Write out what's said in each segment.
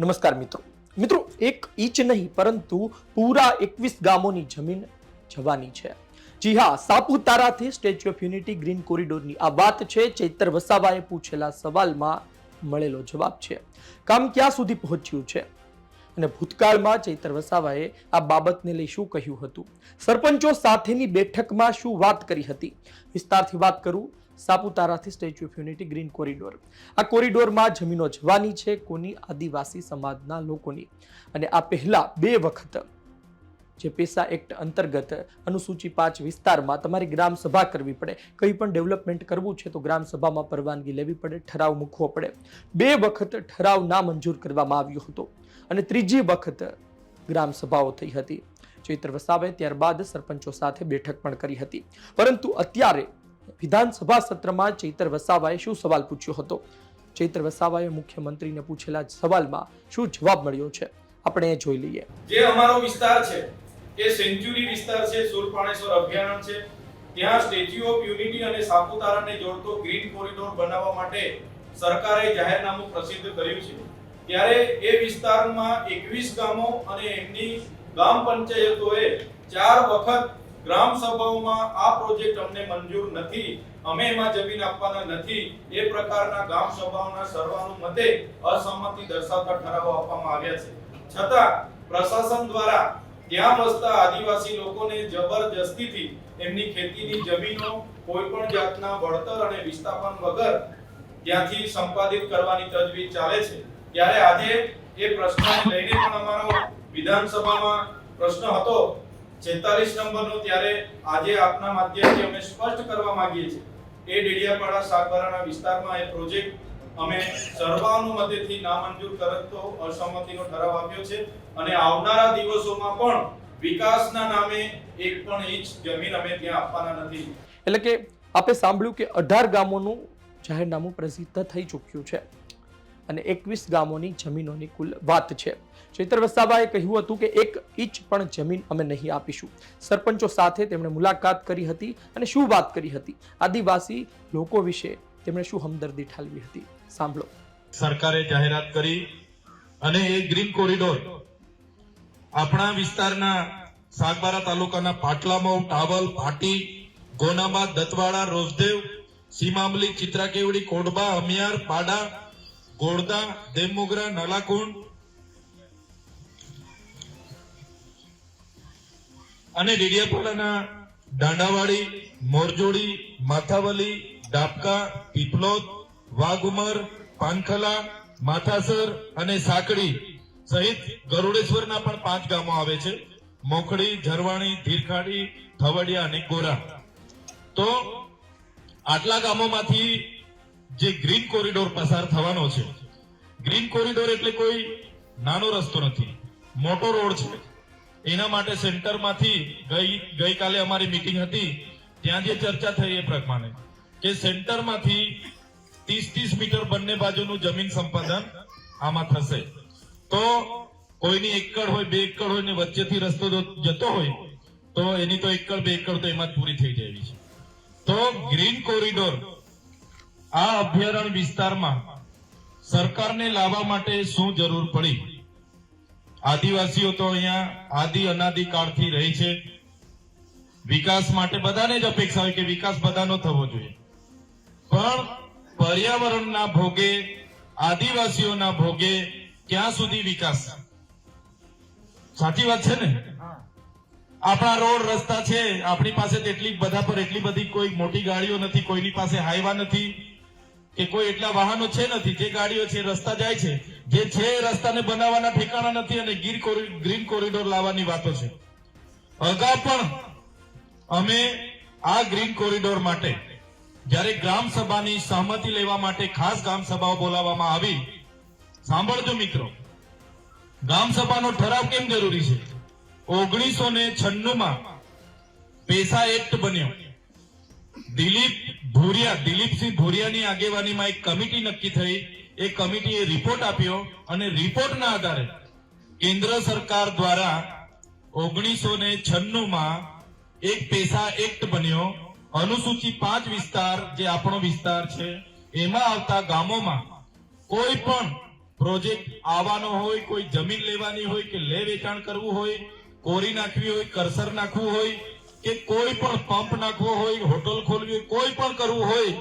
નમસ્કાર મિત્રો. મિત્રો, એક ઇંચ નહીં, પરંતુ પૂરા એકવીસ ગામોની જમીન જવાની છે. જી હા, સાપુતારાથી સ્ટેચ્યુ ઓફ યુનિટી ગ્રીન કોરિડોરની આ વાત છે. ચૈતર વસાવાએ પૂછેલા સવાલમાં મળેલો જવાબ છે. કામ ક્યાં સુધી પહોંચ્યું છે? અને ભૂતકાળમાં ચૈતર વસાવાએ આ બાબતને લઈ શું કહ્યું હતું? સરપંચો સાથેની બેઠકમાં શું વાત કરી હતી? વિસ્તારથી વાત કરું. સાપુતારાથી statue of unity green corridor. આ કોરિડોરમાં જમીનો જવાની છે કોની આદિવાસી સમાજના લોકોની. અને આ પહેલા બે વખત જે પેસા એક્ટ અંતર્ગત અનુસૂચિ પાંચ વિસ્તારમાં તમારી ગ્રામ સભા કરવી પડે. કંઈ પણ ડેવલપમેન્ટ કરવું છે તો ગ્રામ સભામાં પરવાનગી લેવી પડે, ઠરાવ મૂકવો પડે. બે વખત ઠરાવ ના મંજૂર કરવામાં આવ્યો હતો. અને ત્રીજી વખત ગ્રામ સભાઓ થઈ હતી. ચૈત્ર વસાવે ત્યારબાદ સરપંચો સાથે બેઠક પણ કરી હતી. પરંતુ અત્યારે વિધાનસભા સત્રમાં ચૈતર વસાવાએ શું સવાલ પૂછ્યો હતો? ચૈત્ર વસાવાએ મુખ્યમંત્રીને પૂછેલા સવાલમાં શું જવાબ મળ્યો છે? આપણે એ જોઈ લઈએ. જે અમારો વિસ્તાર છે, એ સેન્ચ્યુરી વિસ્તાર છે, સુરપાણેશ્વર અભયારણ્ય છે. ત્યાં સ્ટેચ્યુ ઓફ યુનિટી અને સાપુતારાને જોડતો ગ્રીન કોરિડોર બનાવવા માટે સરકારે જાહેરનામું પ્રસિદ્ધ કર્યું છે. ત્યારે એ વિસ્તારમાં 21 ગામો અને એમની ગ્રામ પંચાયતોએ ચાર વખત ગ્રામ સભાઓમાં આ પ્રોજેક્ટ અમને મંજૂર નથી. અમે એમાં જમીન આપવાના નથી. એ પ્રકારના ગ્રામ સભાઓના સર્વાનુમતે અસંમતિ દર્શાવતા ઠરાવો આપવામાં આવ્યા છે. છતાં, પ્રશાસન દ્વારા ત્યાં વસતા આદિવાસી લોકોને જબરજસ્તીથી એમની ખેતીની જમીનો કોઈ પણ જાતના વળતર અને વિસ્થાપન વગર ત્યાંથી સંપાદિત કરવાની તજવીજ ચાલે છે. ત્યારે આજે એ પ્રશ્નને લઈને પણ અમારો વિધાનસભામાં પ્રશ્ન હતો 46 નંબરનો ત્યારે આજે આપના માધ્યમથી અમે સ્પષ્ટ કરવા માંગીએ છીએ. એ ડેડિયાપાડા સાગબારાના વિસ્તારમાં એ પ્રોજેક્ટ અમે સર્વાનુમતેથી નામંજૂર કરતો અસંમતિનો ઠરાવ આપ્યો છે અને આવનારા દિવસોમાં પણ વિકાસના નામે એક પણ ઇંચ જમીન અમે ત્યાં આપવાના નથી. એટલે કે આપે સાંભળ્યું કે અઢાર ગામોનું જાહેરનામું પ્રસિદ્ધ થઈ ચૂક્યું છે. અને એકવીસ ગામોની જમીનોની કુલ વાત છે. ચૈતર વસાવાએ કહ્યું હતું કે એક ઇંચ પણ જમીન અમે નહીં આપીશું. સરપંચો સાથે તેમણે મુલાકાત કરી હતી અને શું વાત કરી હતી? આદિવાસી લોકો વિશે તેમણે શું હમદર્દી ઠાલવી હતી? સાંભળો. સરકારે જાહેરાત કરી અને એ ગ્રીન કોરિડોર આપણા વિસ્તારના સાગબારા તાલુકાના પાટલામો ટાવલ પાટી ગોનામા દતવાડા રોજદેવ સીમામલી, ચિત્રાકેવડી, કોડબા, અમિયાર, પાડા ગોળદા દેમમોગરા નલાકુંડ અને ડેડિયાપાડાના દાંડાવાડી, મોરજોડી, માથાવલી, ડાબકા, પીપલોદ, વાઘુમર, પાનખલા, માથાસર અને સાંકડી સહિત ગરુડેશ્વરના પણ પાંચ ગામો આવે છે. મોખડી, ઝરવાણી, ધીરખાડી થવડિયા અને ગોરા. તો આટલા ગામોમાંથી જે ગ્રીન કોરિડોર પસાર થવાનો છે. ગ્રીન કોરિડોર એટલે કોઈ નાનો રસ્તો નથી. મોટો રોડ છે. એના માટે સેન્ટરમાંથી ગઈ, ગઈકાલે અમારી મિટિંગ હતી. ત્યાં જે ચર્ચા થઈ એ પ્રમાણે કે સેન્ટરમાંથી ત્રીસ ત્રીસ મીટર બંને બાજુનું જમીન સંપાદન આમાં થશે. તો કોઈની એકડ હોય, બે એકડ હોય ને વચ્ચેથી રસ્તો જતો હોય, તો એની તો એકડ, બે એકડ તો એમાં જ પૂરી થઈ જાય છે. તો ગ્રીન કોરિડોર આ અભયારણ્ય વિસ્તારમાં સરકારને લાવવા માટે શું જરૂર પડી? આદિવાસીઓ તો અહીંયા આદિ અનાદિકાળથી રહે છે. વિકાસ માટે બધાને જ અપેક્ષા હોય કે વિકાસ બધાનો થવો જોઈએ. પણ પર્યાવરણના ભોગે આદિવાસીઓના ભોગે ક્યાં સુધી વિકાસ? સાચી વાત છે ને? આપણા રોડ રસ્તા છે આપણી પાસે તેટલી બધા પર એટલી બધી કોઈ મોટી ગાડીઓ નથી કોઈની પાસે હાઈવા નથી. કે કોઈ એટલા વાહનો છે નથી, જે ગાડીઓ છે, રસ્તા જાય છે, જે છે રસ્તાને બનાવવાના ઠેકાણા નથી અને ગીર ગ્રીન કોરિડોર લાવવાની વાતો છે. અગાઉ પણ અમે આ ગ્રીન કોરિડોર માટે જ્યારે ગ્રામ સભાની સહમતિ લેવા માટે ખાસ ગ્રામ સભાઓ બોલાવવામાં આવી, સાંભળજો મિત્રો, ગ્રામ સભાનો ઠરાવ કેમ જરૂરી છે? ઓગણીસો ને છન્નુમાં પેસા એક્ટ બન્યો. દિલીપ ભુરિયા, દિલીપસિંહ ભુરિયાની આગેવાનીમાં એક કમિટી નક્કી થઈ. એ કમિટીએ રિપોર્ટ આપ્યો અને રિપોર્ટના આધારે કેન્દ્ર સરકાર દ્વારા ઓગણીસો ને છન્નુંમાં એક પેસા એક્ટ બન્યો. અનુસૂચિ પાંચ વિસ્તાર જે આપણો વિસ્તાર છે, એમાં આવતા ગામોમાં કોઈ પણ પ્રોજેક્ટ આવવાનો હોય, કોઈ જમીન લેવાની હોય કે લે વેચાણ કરવું હોય, કોરી નાખવી હોય, કરસર નાખવું હોય કે કોઈ પણ પંપ નાખવો હોય હોટલ ખોલવી કોઈ પણ કરવું હોય,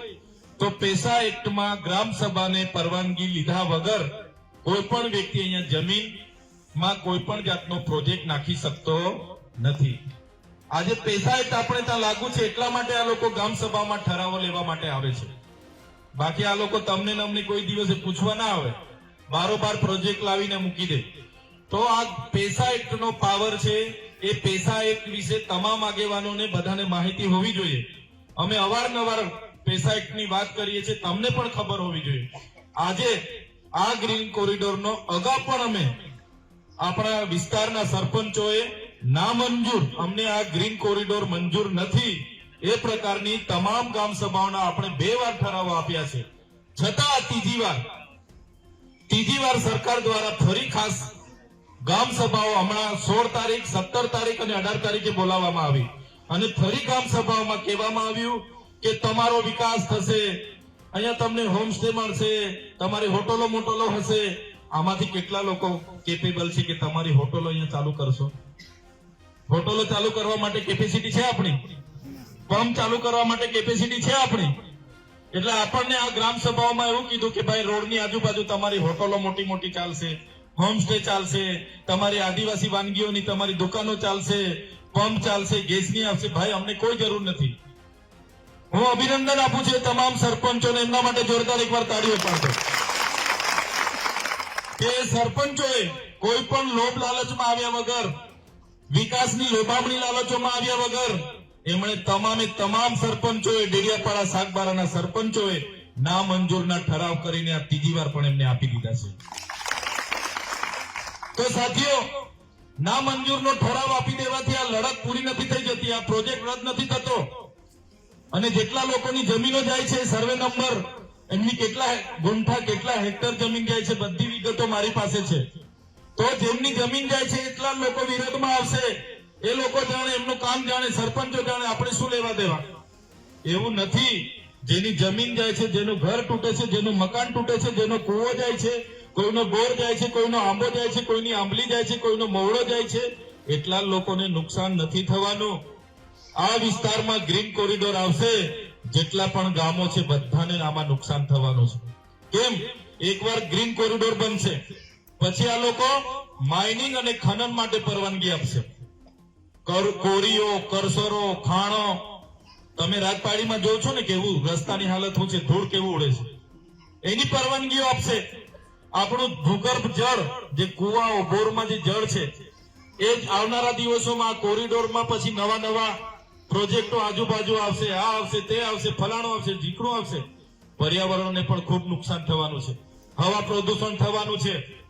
તો પેસા એક્ટમાં ગ્રામ સભાને પરવાનગી લીધા વગર કોઈ પણ વ્યક્તિ અહીંયા જમીનમાં કોઈ પણ જાતનો પ્રોજેક્ટ નાખી શકતો નથી. આજે પેસા એક્ટ આપણે ત્યાં લાગુ છે, એટલા માટે આ લોકો ગ્રામ સભામાં ઠરાવો લેવા માટે આવે છે. બાકી આ લોકો તમને નમને કોઈ દિવસે પૂછવા ના આવે. બારોબાર પ્રોજેક્ટ લાવીને મૂકી દે. તો આ પેસા એક્ટ નો પાવર છે એ પૈસા એક્ટ વિશે તમામ આગેવાનોને બધાને માહિતી હોવી જોઈએ. અમે અવારનવાર પૈસા એક્ટની વાત કરીએ છીએ, તમને પણ ખબર હોવી જોઈએ. આજે આ ગ્રીન કોરિડોરનો અગાઉ પણ અમે આપણા વિસ્તારના સરપંચોએ નામંજૂર અમને આ ગ્રીન કોરિડોર મંજૂર નથી. એ પ્રકારની તમામ ગામ સભાઓના આપણે બે વાર ઠરાવો આપ્યા છે. છતાં ત્રીજી વાર ત્રીજી વાર સરકાર દ્વારા ફરી ખાસ ગામ સભાઓ હમણાં સોળ તારીખ, સત્તર તારીખ અને અઢાર તારીખે બોલાવવામાં આવી. અને ફરી ગામ સભાઓમાં કહેવામાં આવ્યું કે તમારો વિકાસ થશે. અહીંયા તમને હોમસ્ટે મળશે, તમારી હોટલો મોટલો હશે. આમાંથી કેટલા લોકો કેપેબલ છે કે તમારી હોટલો અહીંયા ચાલુ કરશો? હોટલો ચાલુ કરવા માટે કેપેસિટી છે આપણી? પંપ ચાલુ કરવા માટે કેપેસિટી છે આપણી? એટલે આપણને આ ગ્રામ સભાઓમાં એવું કીધું કે ભાઈ રોડની આજુબાજુ તમારી હોટલો મોટી મોટી ચાલશે. હોમસ્ટે ચાલશે, તમારી આદિવાસી વાનગીઓની તમારી દુકાનો ચાલશે, પંપ ચાલશે, ગેસની આવશે. ભાઈ, અમને કોઈ જરૂર નથી. હું અભિનંદન આપું છું તમામ સરપંચોને. એમના માટે જોરદાર એકવાર તાળીઓ પાડતો કે સરપંચોએ કોઈ પણ લોભ લાલચમાં આવ્યા વગર, વિકાસની લોભામણી લાલચોમાં આવ્યા વગર, એમણે તમામે તમામ સરપંચોએ, ડેડિયાપાડા શાકબારાના સરપંચોએ ના મંજૂરના ઠરાવ કરીને આ ત્રીજી વાર પણ એમને આપી દીધા છે. તો સાથીઓ, ના મંજૂરનો ઠરાવ આપી દેવાથી આ લડત પૂરી નથી થઈ જતી, આ પ્રોજેક્ટ રદ નથી થતો. અને જેટલા લોકોની જમીનો જાય છે, સર્વે નંબર, એમની કેટલા ગુંઠા, કેટલા હેક્ટર જમીન જાય છે, બધી વિગતો મારી પાસે છે. તો જેમની જમીન જાય છે, એટલા લોકો વિરોધમાં આવશે. એ લોકો જાણે, એમનું કામ જાણે, સરપંચો જાણે, આપણે શું લેવા દેવા? એવું નથી. જેની જમીન જાય છે, જેનું ઘર તૂટે છે, જેનું મકાન તૂટે છે, જેનો કૂવો જાય છે કોઈનો બોર જાય છે, કોઈનો આંબો જાય છે, કોઈની આંબલી જાય છે, કોઈનો મોવડો જાય છે, એટલા લોકોને નુકસાન નથી થવાનું. આ વિસ્તારમાં ગ્રીન કોરિડોર આવશે, જેટલા પણ ગામો છે, બધાને આમાં નુકસાન થવાનું છે. કેમ? એકવાર ગ્રીન કોરિડોર બનશે, પછી આ લોકો માઇનિંગ અને ખનન માટે પરવાનગી આપશે. કર- કોરીઓ, કરસરો, ખાણો, તમે રાજપાડીમાં જોવો છો ને કેવું, રસ્તાની હાલત શું છે, ધૂળ કેવું ઉડે છે. એની પરવાનગીઓ આપશે. આપણું ભૂગર્ભ જળ, જે કુવાઓ બોરમાં જે જળ છે, એ આવનારા દિવસોમાં કોરિડોરમાં પછી નવા નવા પ્રોજેક્ટો આજુબાજુ આવશે, આ આવશે, તે આવશે, ફલાણો આવશે ઢીકણું આવશે. પર્યાવરણને પણ ખૂબ નુકસાન થવાનું છે. હવા પ્રદૂષણ થવાનું છે.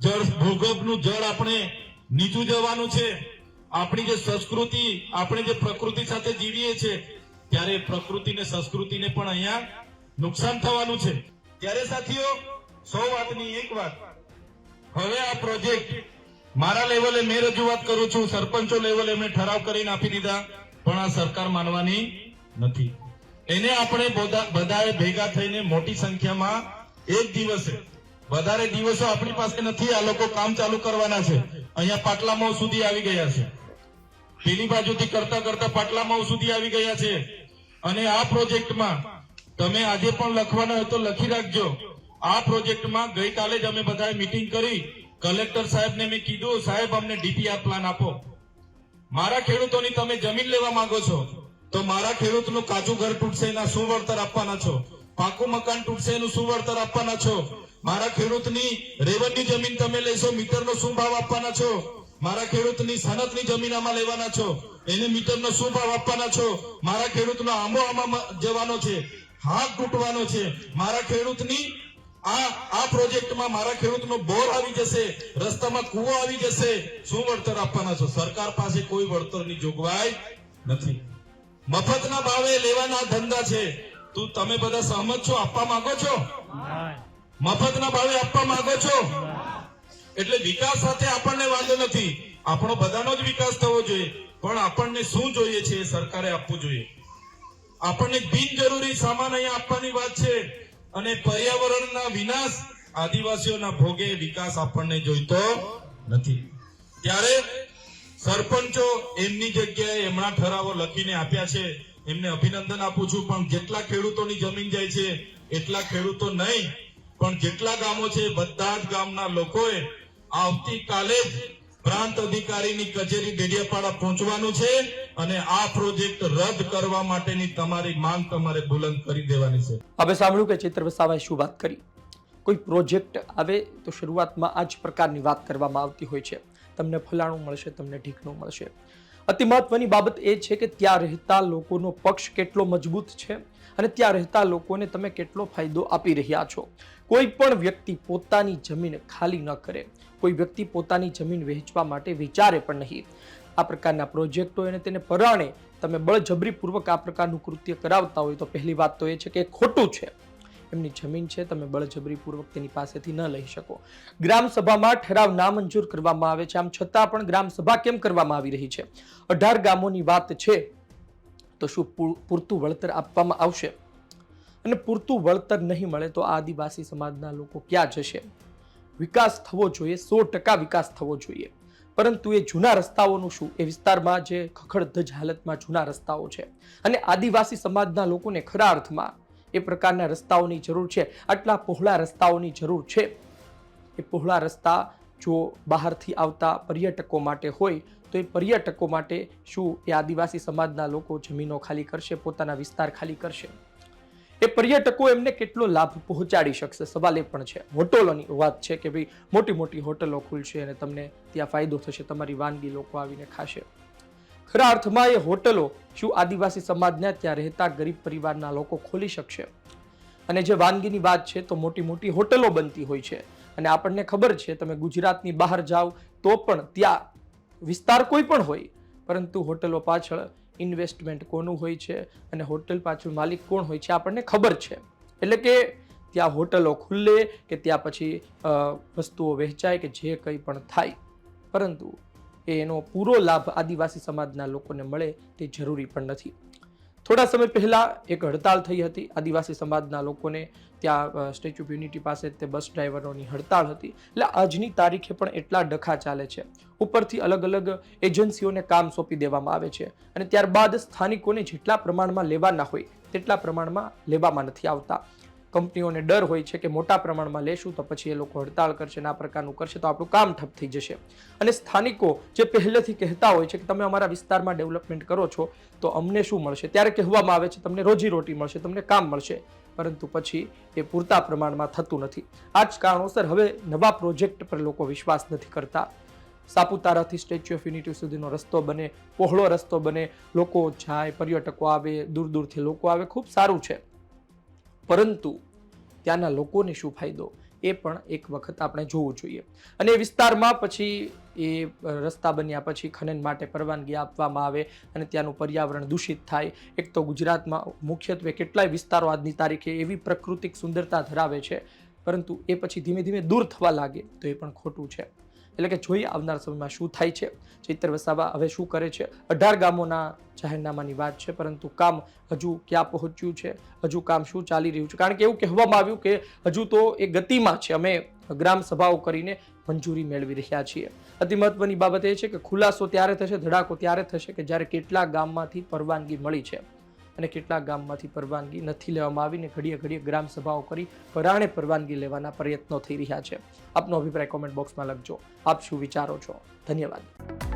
જળ, ભૂગર્ભનું જળ આપણે નીચું જવાનું છે. આપણી જે સંસ્કૃતિ, આપણે જે પ્રકૃતિ સાથે જીવીએ છીએ, ત્યારે પ્રકૃતિ ને સંસ્કૃતિને પણ અહીંયા નુકસાન થવાનું છે. ત્યારે સાથીઓ સૌ વાતની એક વાત. હવે આ પ્રોજેક્ટ મારા લેવલે મેં રજૂઆત કરું છું, સરપંચો લેવલે મેં ઠરાવ કરીને આપી દીધા, પણ આ સરકાર માનવાની નથી. એને આપણે બધાએ ભેગા થઈને મોટી સંખ્યામાં એક દિવસે, વધારે દિવસો આપણી પાસે નથી, આ લોકો કામ ચાલુ કરવાના છે. અહીંયા પાટલામાં સુધી આવી ગયા છે. પેલી બાજુથી કરતા કરતા પાટલામાં સુધી આવી ગયા છે. અને આ પ્રોજેક્ટમાં તમે આજે પણ લખવાના હોય તો લખી રાખજો. આ પ્રોજેક્ટમાં ગઈકાલે જ અમે બધાએ મીટિંગ કરી. કલેક્ટર સાહેબને મેં કીધું, સાહેબ, અમને ડીપીઆર પ્લાન આપો. મારા ખેડૂતોની તમે જમીન લેવા માંગો છો, તો મારા ખેડૂતનું કાચું ઘર તૂટશે એના શું વળતર આપવાના છો. પાકું મકાન તૂટશે એનું શું વળતર આપવાના છો. મારા ખેડૂતની રેવન્યુ જમીન તમે લેશો, મીટરનો શું ભાવ આપવાના છો? મારા ખેડૂતની સનતની જમીન આમાં લેવાના છો. એને મીટરનો શું ભાવ આપવાના છો? મારા ખેડૂતનો આંબો આમાં જવાનો છે, હાથ તૂટવાનો છે. મારા ખેડૂતની આ પ્રોજેક્ટમાં મારા ખેડૂતનો બોર આવી જશે, રસ્તામાં કૂવો આવી જશે. શું વળતર આપવાના છો? સરકાર પાસે કોઈ વળતરની જોગવાઈ નથી. મફતના ભાવે લેવાના ધંધા છે. તું, તમે બધા સહમત છો? આપવા માંગો છો? મફતના ભાવે આપવા માંગો છો? એટલે વિકાસ સાથે આપણને વાંધો નથી. આપણો બધાનો જ વિકાસ થવો જોઈએ. પણ આપણને શું જોઈએ છે સરકારે આપવું જોઈએ. આપણને બિનજરૂરી સામાન અહીંયા આપવાની વાત છે. અને પર્યાવરણના વિનાશ આદિવાસીઓના ભોગે વિકાસ આપણને જોઈતો નથી. ત્યારે સરપંચો એમની જગ્યાએ એમના ઠરાવો લખીને આપ્યા છે. એમને અભિનંદન આપું છું, પણ જેટલા ખેડૂતોની જમીન જાય છે, એટલા ખેડૂતો નહીં. પણ જેટલા ગામો છે, બધા જ ગામના લોકોએ આવતીકાલે જ પ્રાંત અધિકારીની કચેરી ડેડિયાપાડા પહોંચવાનું છે અને આ પ્રોજેક્ટ રદ કરવા માટેની તમારી માંગ તમારે બુલંદ કરી દેવાની છે. હવે સાંભળ્યું કે ચિત્ર વસાવાએ શું વાત કરી? કોઈ પ્રોજેક્ટ આવે તો શરૂઆતમાં આ જ પ્રકારની વાત કરવામાં આવતી હોય છે. તમને ફલાણું મળશે, તમને ઢીકણું મળશે. અતિ મહત્વની બાબત એ છે કે ત્યાં રહેતા લોકોનો પક્ષ કેટલો મજબૂત છે અને ત્યાં રહેતા લોકોને તમે કેટલો ફાયદો આપી રહ્યા છો. કોઈ પણ વ્યક્તિ પોતાની જમીન ખાલી ન કરે. કોઈ વ્યક્તિ પોતાની જમીન વહેંચવા માટે વિચારે પણ નહીં. આ પ્રકારના પ્રોજેક્ટો અને તેને પરાણે તમે બળજબરીપૂર્વક આ પ્રકારનું કૃત્ય કરાવતા હોય તો પહેલી વાત તો એ છે કે ખોટું છે. એમની જમીન છે, તમે બળજબરીપૂર્વક તેની પાસેથી ન લઈ શકો. ગ્રામ સભામાં ઠરાવ નામંજૂર કરવામાં આવે છે. આમ છતાં પણ ગ્રામ સભા કેમ કરવામાં આવી રહી છે? અઢાર ગામોની વાત છે, તો શું પૂરતું વળતર આપવામાં આવશે? અને પૂરતું વળતર નહીં મળે તો આદિવાસી સમાજના લોકો ક્યાં જશે? વિકાસ થવો જોઈએ, સો ટકા વિકાસ થવો જોઈએ. પરંતુ એ જૂના રસ્તાઓનું શું? એ વિસ્તારમાં જે ખખડધજ હાલતમાં જૂના રસ્તાઓ છે. અને આદિવાસી સમાજના લોકોને ખરા અર્થમાં એ પ્રકારના રસ્તાઓની જરૂર છે. આટલા પહોળા રસ્તાઓની જરૂર છે. એ પહોળા રસ્તા જો બહારથી આવતા પર્યટકો માટે હોય, તો એ પર્યટકો માટે શું એ આદિવાસી સમાજના લોકો જમીનો ખાલી કરશે, પોતાના વિસ્તાર ખાલી કરશે? એ પર્યટકો એમને કેટલો લાભ પહોંચાડી શકશે? સવાલ એ પણ છે. હોટલોની વાત છે કે ભાઈ મોટી મોટી હોટલો ખુલશે અને તમને ત્યાં ફાયદો થશે, તમારી વાનગી લોકો આવીને ખાશે. ખરા અર્થમાં એ હોટલો શું આદિવાસી સમાજના ત્યાં રહેતા ગરીબ પરિવારના લોકો ખોલી શકશે? અને જે વાનગીની વાત છે તો મોટી મોટી હોટલો બનતી હોય છે. અને આપણને ખબર છે તમે ગુજરાતની બહાર જાઓ તો પણ ત્યાં વિસ્તાર કોઈ પણ હોય, પરંતુ હોટલો પાછળ ઇન્વેસ્ટમેન્ટ કોનું હોય છે અને હોટલ પાછળ માલિક કોણ હોય છે આપણને ખબર છે. એટલે કે ત્યાં હોટલો ખુલ્લે કે ત્યાં પછી વસ્તુઓ વહેંચાય કે જે કંઈ પણ થાય. પરંતુ એનો પૂરો લાભ આદિવાસી સમાજના લોકોને મળે તે જરૂરી પણ નથી. થોડા સમય પહેલાં એક હડતાલ થઈ હતી. આદિવાસી સમાજના લોકોને ત્યાં સ્ટેચ્યુ ઓફ યુનિટી પાસે તે બસ ડ્રાઈવરોની હડતાળ હતી. એટલે આજની તારીખે પણ એટલા ડખા ચાલે છે. ઉપરથી અલગ અલગ એજન્સીઓને કામ સોંપી દેવામાં આવે છે. અને ત્યારબાદ સ્થાનિકોને જેટલા પ્રમાણમાં લેવાના હોય, તેટલા પ્રમાણમાં લેવામાં નથી આવતા. કંપનીઓને ડર હોય છે કે મોટા પ્રમાણમાં લેશું તો પછી એ લોકો હડતાળ કરશે આ પ્રકારનું કરશે તો આપણું કામ ઠપ થઈ જશે. અને સ્થાનિકો જે પહેલેથી કહેતા હોય છે કે તમે અમારા વિસ્તારમાં ડેવલપમેન્ટ કરો છો તો અમને શું મળશે? ત્યારે કહેવામાં આવે છે તમને રોજીરોટી મળશે, તમને કામ મળશે, પરંતુ પછી એ પૂરતા પ્રમાણમાં થતું નથી. આ જ કારણોસર હવે નવા પ્રોજેક્ટ પર લોકો વિશ્વાસ નથી કરતા. સાપુતારાથી સ્ટેચ્યુ ઓફ યુનિટી સુધીનો રસ્તો બને, પહોળો રસ્તો બને, લોકો જાય, પર્યટકો આવે, દૂર દૂરથી લોકો આવે, ખૂબ સારું છે. પરંતુ ત્યાંના લોકોને શું ફાયદો? એ પણ એક વખત આપણે જોવું જોઈએ. અને એ વિસ્તારમાં પછી એ રસ્તા બન્યા પછી ખનન માટે પરવાનગી આપવામાં આવે અને ત્યાંનું પર્યાવરણ દૂષિત થાય. એક તો ગુજરાતમાં મુખ્યત્વે કેટલાય વિસ્તારો આજની તારીખે એવી પ્રાકૃતિક સુંદરતા ધરાવે છે, પરંતુ એ પછી ધીમે ધીમે દૂર થવા લાગે તો એ પણ ખોટું છે. એટલે કે જોઈએ આવનાર સમયમાં શું થાય છે? ચૈતર વસાવા હવે શું કરે છે? અઢાર ગામોના જાહેરનામાની વાત છે, પરંતુ કામ હજુ ક્યાં પહોંચ્યું છે? હજુ કામ શું ચાલી રહ્યું છે? કારણ કે એવું કહેવામાં આવ્યું કે હજુ તો એ ગતિમાં છે. અમે ગ્રામ સભાઓ કરીને મંજૂરી મેળવી રહ્યા છીએ. અતિ મહત્વની બાબત એ છે કે ખુલાસો ત્યારે થશે, ધડાકો ત્યારે થશે કે જ્યારે કેટલા ગામમાંથી પરવાનગી મળી છે. અને કેટલાક ગામમાંથી પરવાનગી નથી લેવામાં આવીને ઘડીએ ઘડીએ ગ્રામ સભાઓ કરી પરાણે પરવાનગી લેવાના પ્રયત્નો થઈ રહ્યા છે. આપનો અભિપ્રાય કોમેન્ટ બોક્સમાં લખજો. આપ શું વિચારો છો? ધન્યવાદ.